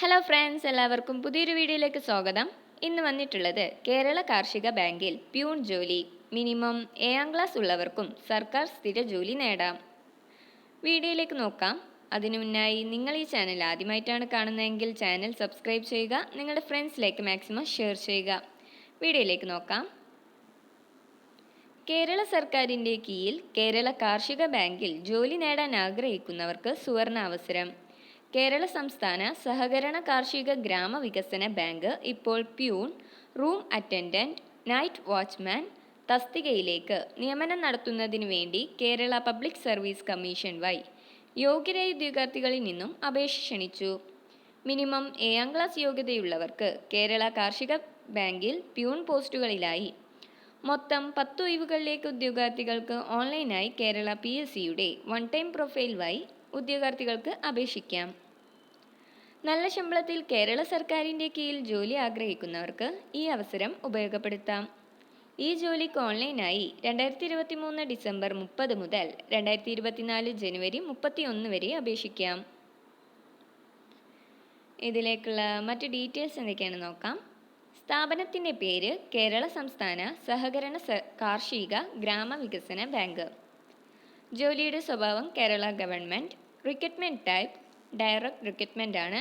Hello friends എല്ലാവർക്കും പുതിയൊരു വീഡിയോയിലേക്ക് സ്വാഗതം. ഇന്ന് വന്നിട്ടുള്ളത് കേരള കാർഷിക ബാങ്കിൽ പ്യൂൺ ജോലി മിനിമം ഏഴാം ക്ലാസ് ഉള്ളവർക്കും സർക്കാർ സ്ഥിര ജോലി നേടാം. വീഡിയോയിലേക്ക് നോക്കാം. അതിനു മുന്നായി നിങ്ങൾ ഈ ചാനൽ ആദ്യമായിട്ടാണ് കാണുന്നതെങ്കിൽ ചാനൽ സബ്സ്ക്രൈബ് ചെയ്യുക നിങ്ങളുടെ ഫ്രണ്ട്സിലേക്ക് മാക്സിമം ഷെയർ ചെയ്യുക. വീഡിയോയിലേക്ക് നോക്കാം. കേരള സർക്കാരിന്റെ കീഴിൽ കേരള കാർഷിക ബാങ്കിൽ ജോലി നേടാൻ ആഗ്രഹിക്കുന്നവർക്ക് സുവർണ അവസരം. കേരള സംസ്ഥാന സഹകരണ കാർഷിക ഗ്രാമവികസന ബാങ്ക് ഇപ്പോൾ peon room attendant night watchman തസ്തികയിലേക്ക് നിയമനം നടത്തുന്നതിന് വേണ്ടി Kerala public service commission Y. യോഗ്യരായ ഉദ്യോഗാർത്ഥികളിൽ നിന്നും അപേക്ഷ ക്ഷണിച്ചു. മിനിമം ഏഴാം ക്ലാസ് യോഗ്യതയുള്ളവർക്ക് കേരള കാർഷിക ബാങ്കിൽ പ്യൂൺ പോസ്റ്റുകളിലായി. മൊത്തം പത്ത് ഒഴിവുകളിലേക്ക് ഉദ്യോഗാർത്ഥികൾക്ക് ഓൺലൈനായി കേരള പി എസ് സിയുടെ വൺ ടൈം പ്രൊഫൈൽ വഴി ഉദ്യോഗാർത്ഥികൾക്ക് അപേക്ഷിക്കാം. നല്ല ശമ്പളത്തിൽ കേരള സർക്കാരിന്റെ കീഴിൽ ജോലി ആഗ്രഹിക്കുന്നവർക്ക് ഈ അവസരം ഉപയോഗപ്പെടുത്താം. ഈ ജോലിക്ക് ഓൺലൈനായി രണ്ടായിരത്തി ഇരുപത്തി മൂന്ന് ഡിസംബർ മുപ്പത് മുതൽ രണ്ടായിരത്തി ഇരുപത്തിനാല് ജനുവരി മുപ്പത്തി ഒന്ന് വരെ അപേക്ഷിക്കാം. ഇതിലേക്കുള്ള മറ്റ് ഡീറ്റെയിൽസ് എന്തൊക്കെയാണെന്ന് നോക്കാം. സ്ഥാപനത്തിന്റെ പേര് കേരള സംസ്ഥാന സഹകരണ കാർഷിക ഗ്രാമവികസന ബാങ്ക്. ജോലിയുടെ സ്വഭാവം Kerala government recruitment type direct recruitment ആണ്.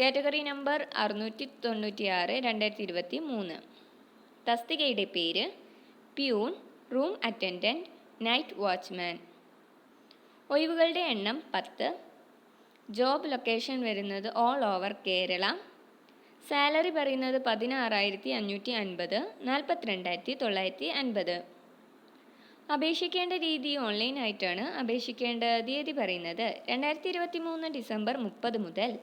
കാറ്റഗറി നമ്പർ അറുന്നൂറ്റി തൊണ്ണൂറ്റി ആറ് രണ്ടായിരത്തി ഇരുപത്തി മൂന്ന് തസ്തികയുടെ പേര് peon room attendant night watchman. ഒഴിവുകളുടെ എണ്ണം പത്ത്. ജോബ് ലൊക്കേഷൻ വരുന്നത് ഓൾ ഓവർ കേരള. സാലറി പറയുന്നത് പതിനാറായിരത്തി അഞ്ഞൂറ്റി അൻപത് നാൽപ്പത്തിരണ്ടായിരത്തി തൊള്ളായിരത്തി അൻപത് അപേക്ഷിക്കേണ്ട രീതി ഓൺലൈനായിട്ടാണ് അപേക്ഷിക്കേണ്ട തീയതി പറയുന്നത്. രണ്ടായിരത്തി ഇരുപത്തി മൂന്ന് ഡിസംബർ മുപ്പത് മുതൽ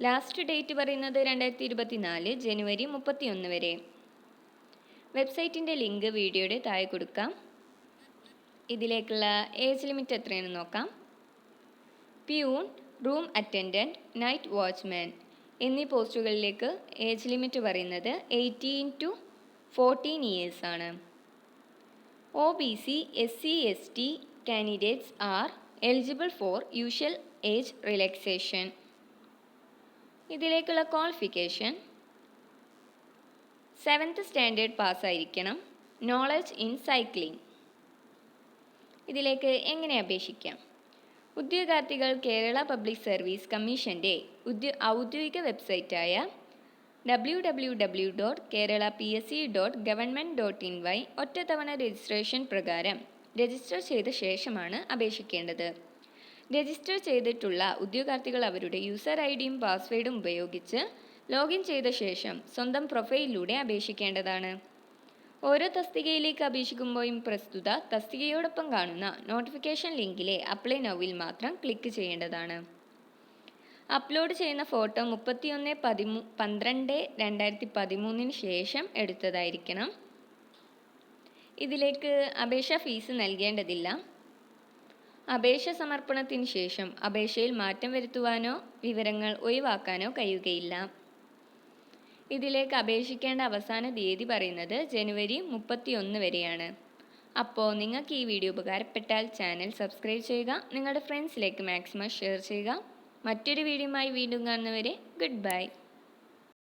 ലാസ്റ്റ് ഡേറ്റ് പറയുന്നത് രണ്ടായിരത്തി ഇരുപത്തി നാല് ജനുവരി മുപ്പത്തി ഒന്ന് വരെ. വെബ്സൈറ്റിന്റെ ലിങ്ക് വീഡിയോയുടെ താഴെ കൊടുക്കാം. ഇതിലേക്കുള്ള ഏജ് ലിമിറ്റ് എത്രയാണെന്ന് നോക്കാം. Peon room attendant night watchman എന്നീ പോസ്റ്റുകളിലേക്ക് ഏജ് ലിമിറ്റ് പറയുന്നത് എയ്റ്റീൻ ടു ഫോർട്ടീൻ ഇയേഴ്സ് ആണ്. O B C S C S T candidates are eligible for usual age relaxation ഇതിലേക്കുള്ള ക്വാളിഫിക്കേഷൻ സെവൻത്ത് സ്റ്റാൻഡേർഡ് പാസ്സായിരിക്കണം നോളജ് ഇൻ സൈക്ലിംഗ് ഇതിലേക്ക് എങ്ങനെ അപേക്ഷിക്കാം? ഉദ്യോഗാർത്ഥികൾ കേരള പബ്ലിക് സർവീസ് കമ്മീഷന്റെ ഔദ്യോഗിക വെബ്സൈറ്റായ W W W dot Kerala P S C dot government dot in Y ഒറ്റത്തവണ registration പ്രകാരം രജിസ്റ്റർ ചെയ്ത ശേഷമാണ് അപേക്ഷിക്കേണ്ടത്. രജിസ്റ്റർ ചെയ്തിട്ടുള്ള ഉദ്യോഗാർത്ഥികൾ അവരുടെ യൂസർ ഐ ഡിയും പാസ്വേഡും ഉപയോഗിച്ച് ലോഗിൻ ചെയ്ത ശേഷം സ്വന്തം പ്രൊഫൈലിലൂടെ അപേക്ഷിക്കേണ്ടതാണ്. ഓരോ തസ്തികയിലേക്ക് അപേക്ഷിക്കുമ്പോഴും പ്രസ്തുത തസ്തികയോടൊപ്പം കാണുന്ന നോട്ടിഫിക്കേഷൻ ലിങ്കിലെ അപ്ലൈ നൗവിൽ മാത്രം ക്ലിക്ക് ചെയ്യേണ്ടതാണ്. അപ്ലോഡ് ചെയ്യുന്ന ഫോട്ടോ മുപ്പത്തിയൊന്ന് പതിമൂ പന്ത്രണ്ട് രണ്ടായിരത്തി പതിമൂന്നിന് ശേഷം എടുത്തതായിരിക്കണം. ഇതിലേക്ക് അപേക്ഷ ഫീസ് നൽകേണ്ടതില്ല. അപേക്ഷ സമർപ്പണത്തിന് ശേഷം അപേക്ഷയിൽ മാറ്റം വരുത്തുവാനോ വിവരങ്ങൾ ഒഴിവാക്കാനോ കഴിയുകയില്ല. ഇതിലേക്ക് അപേക്ഷിക്കേണ്ട അവസാന തീയതി പറയുന്നത് ജനുവരി മുപ്പത്തി ഒന്ന് വരെയാണ്. അപ്പോൾ നിങ്ങൾക്ക് ഈ വീഡിയോ ഉപകാരപ്പെട്ടാൽ ചാനൽ സബ്സ്ക്രൈബ് ചെയ്യുക നിങ്ങളുടെ ഫ്രണ്ട്സിലേക്ക് മാക്സിമം ഷെയർ ചെയ്യുക. മറ്റൊരു വീഡിയോയുമായി വീണ്ടും കാണുന്നവരെ ഗുഡ് ബൈ.